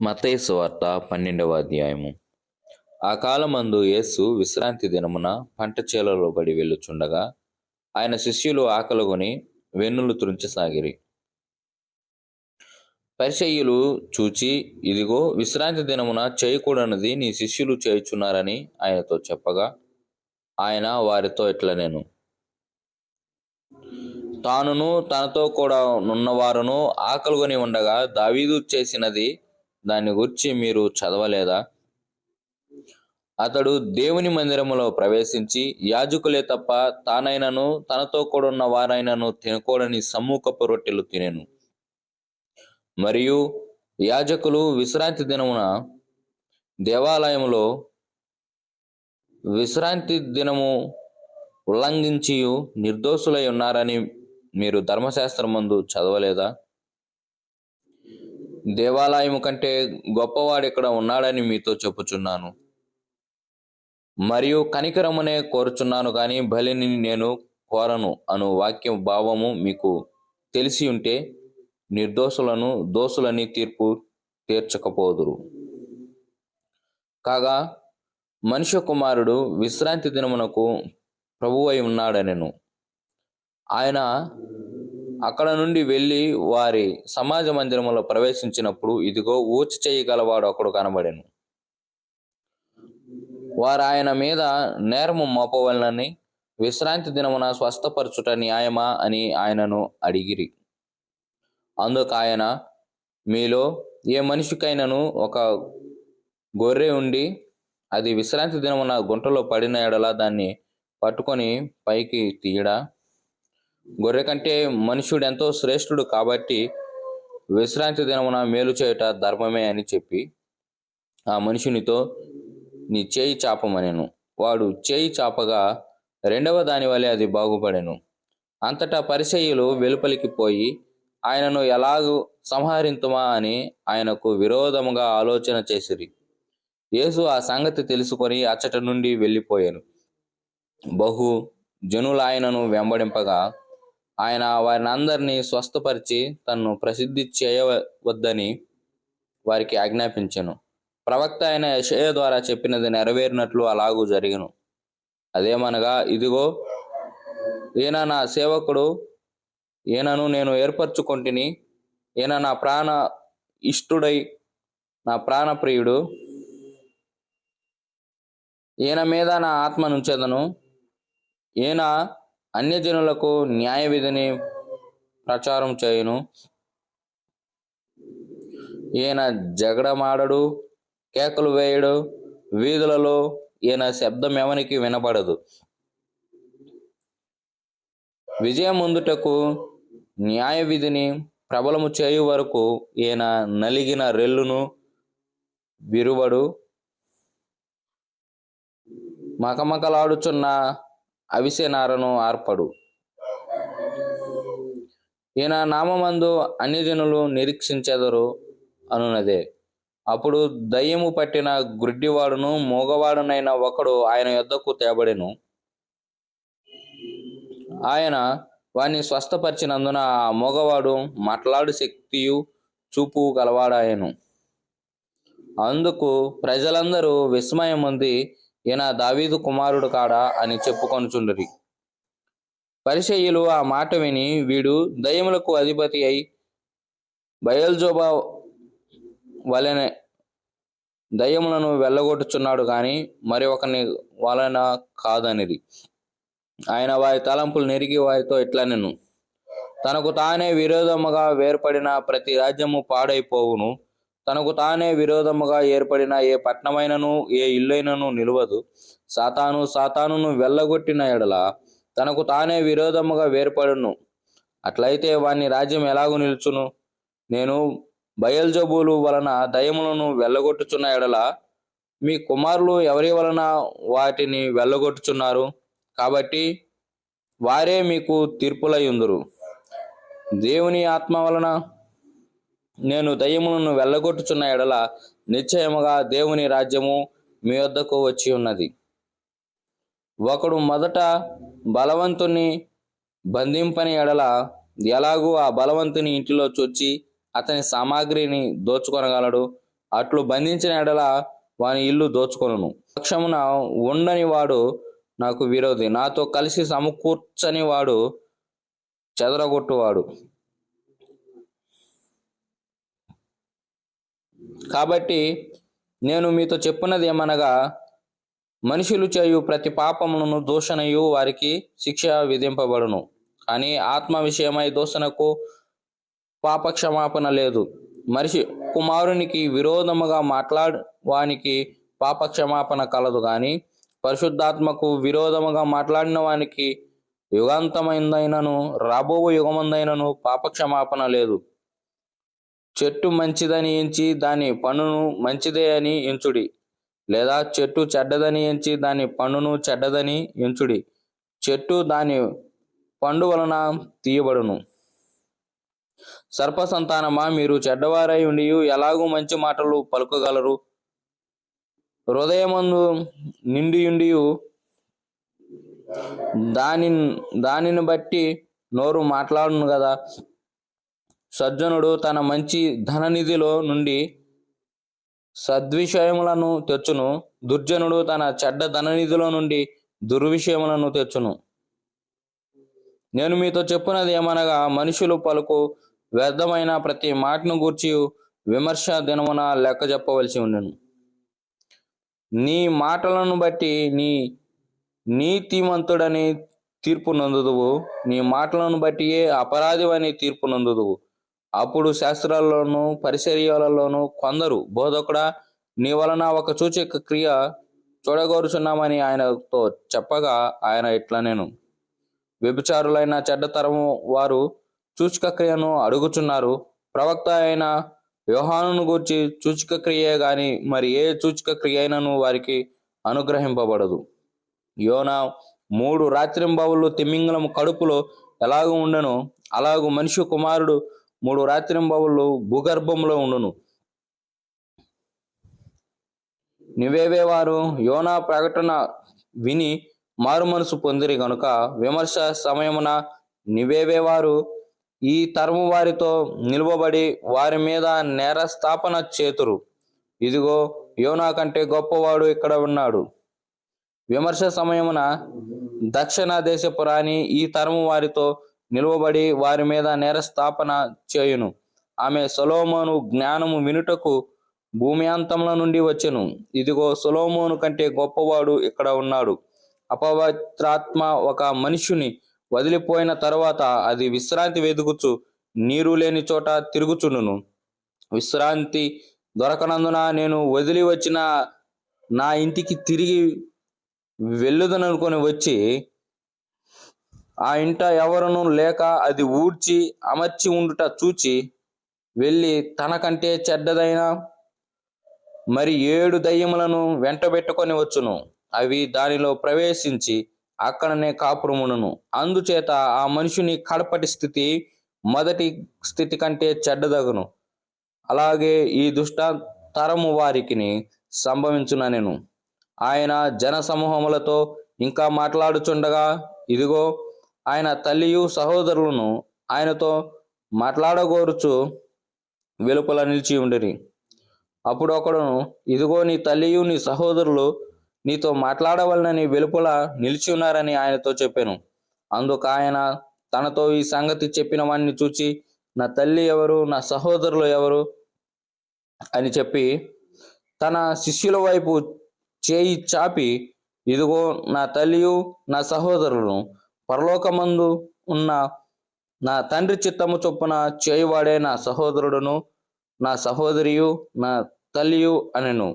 మత్తయి వార్త పన్నెండవ అధ్యాయము. ఆ కాలమందు యేసు విశ్రాంతి దినమున పంట చేలలో పడి వెళ్ళుచుండగా ఆయన శిష్యులు ఆకలగొని వెన్నులు త్రుంచసాగిరి పరిచయ్యులు చూచి ఇదిగో విశ్రాంతి దినమున చేయకూడనిది నీ శిష్యులు చేయుచున్నారని ఆయనతో చెప్పగా ఆయన వారితో ఇట్లా నేను? తానును తనతో కూడా ఉన్నవారును ఆకలిగొని ఉండగా దావీదు చేసినది దాని గురించి మీరు చదవలేదా? అతడు దేవుని మందిరములో ప్రవేశించి యాజకులే తప్ప తానైనను తనతో కూడున్న వారైనను తినకూడని సమ్ముఖపు రొట్టెలు తినెను. మరియు యాజకులు విశ్రాంతి దినమున దేవాలయంలో విశ్రాంతి దినము ఉల్లంఘించి నిర్దోషులై ఉన్నారని మీరు ధర్మశాస్త్రమందు చదవలేదా? దేవాలయము కంటే గొప్పవాడు ఇక్కడ ఉన్నాడని మీతో చెప్పుచున్నాను. మరియు కనికరమునే కోరుచున్నాను కానీ బలిని నేను కోరను అను వాక్య భావము మీకు తెలిసి ఉంటే నిర్దోషులను దోషులని తీర్పు తీర్చకపోదురు. కాగా మనుష్య కుమారుడు విశ్రాంతి దినమునకు ప్రభువై ఉన్నాడనెను. ఆయన అక్కడ నుండి వెళ్ళి వారి సమాజ మందిరములో ప్రవేశించినప్పుడు ఇదిగో ఊచ చేయగలవాడు ఒకడు కనబడెను. వారు ఆయన మీద నేరము మోపవలనని విశ్రాంతి దినమున స్వస్థపరచుట న్యాయమా అని ఆయనను అడిగిరి. అందుకు ఆయన మీలో ఏ మనిషికైనాను ఒక గొర్రె ఉండి అది విశ్రాంతి దినమున గుంటలో పడిన ఎడల దాన్ని పట్టుకొని పైకి తీయడా? గొర్రె కంటే మనుష్యుడు ఎంతో శ్రేష్ఠుడు కాబట్టి విశ్రాంతి దినమున మేలు చేయుట ధర్మమే అని చెప్పి ఆ మనుషునితో నీ చేయి చాపమనెను. వాడు చేయి చాపగా రెండవ దాని వలె అది బాగుపడెను. అంతటా పరిచయులు వెలుపలికి పోయి ఆయనను ఎలాగూ సంహరింతుమా అని ఆయనకు విరోధముగా ఆలోచన చేసిరి. యేసు ఆ సంగతి తెలుసుకొని అచ్చట నుండి వెళ్ళిపోయాను బహు జనులు ఆయనను వెంబడింపగా ఆయన వారిని అందరినీ స్వస్థపరిచి తన్ను ప్రసిద్ధి చేయవద్దని వారికి ఆజ్ఞాపించను. ప్రవక్త అయిన యషయ ద్వారా చెప్పినది నెరవేరినట్లు అలాగూ జరిగను. అదేమనగా ఇదిగో ఈయన నా సేవకుడు ఈయనను నేను ఏర్పరచుకొంటిని ఈయన నా ప్రాణ ఇష్టుడై నా ప్రాణప్రియుడు ఈయన మీద నా ఆత్మ నుంచెదను ఈయన అన్యజనులకు న్యాయ విధిని ప్రచారం చేయును. ఈయన జగడమాడడు కేకలు వేయడు వీధులలో ఈయన శబ్దం ఎవనికి వినపడదు. విజయం ముందుటకు న్యాయ విధిని ప్రబలము చేయు వరకు ఈయన నలిగిన రెల్లును విరువడు. మకమకలాడుచున్న అవిసెనారను ఆర్పడు. ఈయన నామందు అన్ని జనులు నిరీక్షించెదరు అనున్నదే. అప్పుడు దయ్యము పట్టిన గుడ్డివాడును మూగవాడునైన ఒకడు ఆయన యొద్దకు తేబడెను. ఆయన వాణ్ణి స్వస్థపరిచినందున ఆ మూగవాడు మాట్లాడు శక్తియు చూపు గలవాడాయను. అందుకు ప్రజలందరూ విస్మయం ఉంది ఈయన దావీదు కుమారుడు కాడా అని చెప్పుకొనుచుండరి. పరిచయులు ఆ మాట విని వీడు దయ్యములకు అధిపతి అయి బయల్జోబా వలెనే దయ్యములను వెళ్ళగొట్టుచున్నాడు గాని మరి ఒకని వలన కాదనిది ఆయన వారి తలంపులు నెరిగి వారితో ఇట్లనెను తనకు తానే విరోధముగా వేర్పడిన ప్రతి రాజ్యము పాడైపోవును. తనకు తానే విరోధముగా ఏర్పడిన ఏ పట్టణమైనను ఏ ఇల్లైనను నిలవదు. సాతాను సాతానును వెళ్ళగొట్టిన ఎడల తనకు తానే విరోధముగా వేర్పడును. అట్లయితే వాని రాజ్యం ఎలాగూ నిలుచును? నేను బయల్జబులు వలన దయములను వెళ్ళగొట్టుచున్న ఎడల మీ కుమారులు ఎవరి వలన వాటిని వెళ్ళగొట్టుచున్నారు? కాబట్టి వారే మీకు తీర్పులయ్యుందురు దేవుని ఆత్మ వలన నేను దయ్యములను వెళ్ళగొట్టుచున్న ఎడల నిశ్చయముగా దేవుని రాజ్యము మీ వద్దకు వచ్చి ఉన్నది. ఒకడు మొదట బలవంతుని బంధింపని ఎడల ఎలాగూ ఆ బలవంతుని ఇంటిలో చొచ్చి అతని సామాగ్రిని దోచుకొనగలడు. అట్లు బంధించిన ఎడల వాని ఇల్లు దోచుకొను పక్షమున ఉండని వాడు నాకు విరోధి. నాతో కలిసి సమకూర్చని వాడు చెదరగొట్టువాడు. కాబట్టి నేను మీతో చెప్పినది ఏమనగా మనుషులు చేయు ప్రతి పాపమును దూషణయు వారికి శిక్ష విధింపబడును. కానీ ఆత్మ విషయమై దూషణకు పాపక్షమాపణ లేదు. మనిషి కుమారునికి విరోధముగా మాట్లాడు వానికి పాపక్షమాపణ కలదు కానీ పరిశుద్ధాత్మకు విరోధముగా మాట్లాడిన వానికి యుగాంతమైందైనను రాబో యుగమందైనను పాపక్షమాపణ లేదు. చెట్టు మంచిదని ఎంచి దాని పన్నును మంచిదే అని ఎంచుడి. లేదా చెట్టు చెడ్డదని ఎంచి దాని పండును చెడ్డదని ఎంచుడి. చెట్టు దాని పండు వలన తీయబడును. సర్ప సంతానమా మీరు చెడ్డవారై ఉండి ఎలాగూ మంచి మాటలు పలుకగలరు? హృదయమందు నిండియుండి దాని దానిని బట్టి నోరు మాట్లాడును కదా సజ్జనుడు తన మంచి ధననిధిలో నుండి సద్విషయములను తెచ్చును. దుర్జనుడు తన చెడ్డ ధననిధిలో నుండి దుర్విషయములను తెచ్చును. నేను మీతో చెప్పున్నది ఏమనగా మనుషులు పలుకు వ్యర్థమైన ప్రతి మాటను గూర్చి విమర్శ దినమున లెక్క చెప్పవలసి ఉండెను నీ మాటలను బట్టి నీ నీతిమంతుడని తీర్పు నందుదువు. నీ మాటలను బట్టియే అపరాధివని తీర్పు నందుదువు. అప్పుడు శాస్త్రాల్లోనూ పరిచర్యలలోనూ కొందరు బోధకుడా నీ వలన ఒక సూచక క్రియ చూడగోరుచున్నామని ఆయనతో చెప్పగా ఆయన ఇట్లా నేను వ్యభిచారులైన చెడ్డతరము వారు సూచక క్రియను అడుగుచున్నారు. ప్రవక్త అయిన యోహానును గూర్చి సూచక క్రియే గాని మరి ఏ సూచక క్రియ అయినను వారికి అనుగ్రహింపబడదు. యోనా మూడు రాత్రింబవులు తిమింగలం కడుపులో ఎలాగూ ఉండను? అలాగూ మనిషి కుమారుడు మూడు రాత్రింబవులు భూగర్భంలో ఉండును. నివేవే వారు? యోనా ప్రకటన విని మారు మనసు పొందిరి గనుక విమర్శ సమయమున నివేవే వారు? ఈ తరము వారితో నిలువబడి వారి మీద నేరస్థాపన చేతురు. ఇదిగో యోనా కంటే గొప్పవాడు ఇక్కడ ఉన్నాడు. విమర్శ సమయమున దక్షిణ దేశపు రాణి ఈ తరము వారితో నిలువబడి వారి మీద నేరస్థాపన చేయును. ఆమె సొలోమోను జ్ఞానము వినుటకు భూమి అంతముల నుండి వచ్చెను. ఇదిగో సొలోమోను కంటే గొప్పవాడు ఇక్కడ ఉన్నాడు. అపవిత్రాత్మ ఒక మనుషుని వదిలిపోయిన తర్వాత అది విశ్రాంతి వెదుకుచు నీరు లేని చోట తిరుగుచుండును. విశ్రాంతి దొరకనందున నేను వదిలి వచ్చిన నా ఇంటికి తిరిగి వెళ్ళుదననుకొని వచ్చి ఆ ఇంట ఎవరును లేక అది ఊడ్చి అమర్చి ఉండుట చూచి వెళ్ళి తనకంటే చెడ్డదైన మరి ఏడు దయ్యములను వెంటబెట్టుకొని వచ్చును. అవి దానిలో ప్రవేశించి అక్కడనే కాపురమును అందుచేత ఆ మనుషుని కడపటి స్థితి మొదటి స్థితి కంటే చెడ్డదగును. అలాగే ఈ దుష్ట తరము వారికిని సంభవించుననెను ఆయన జన సమూహములతో ఇంకా మాట్లాడుచుండగా ఇదిగో ఆయన తల్లియు సహోదరులను ఆయనతో మాట్లాడగోరుచు వెలుపల నిలిచి ఉండిరి. అప్పుడు ఒకడును ఇదిగో నీ తల్లియు నీ సహోదరులు నీతో మాట్లాడవలనని వెలుపల నిలిచి ఉన్నారని ఆయనతో చెప్పాను. అందుకు ఆయన తనతో ఈ సంగతి చెప్పిన వాడిని చూచి నా తల్లి ఎవరు నా సహోదరులు ఎవరు అని చెప్పి తన శిష్యుల వైపు చేయి చాపి ఇదిగో నా తల్లియు నా సహోదరులను పరలోకమందు ఉన్న నా తండ్రి చిత్తము చొప్పున చేయువాడే నా సహోదరుడును నా సహోదరియు నా తల్లియు అనెను.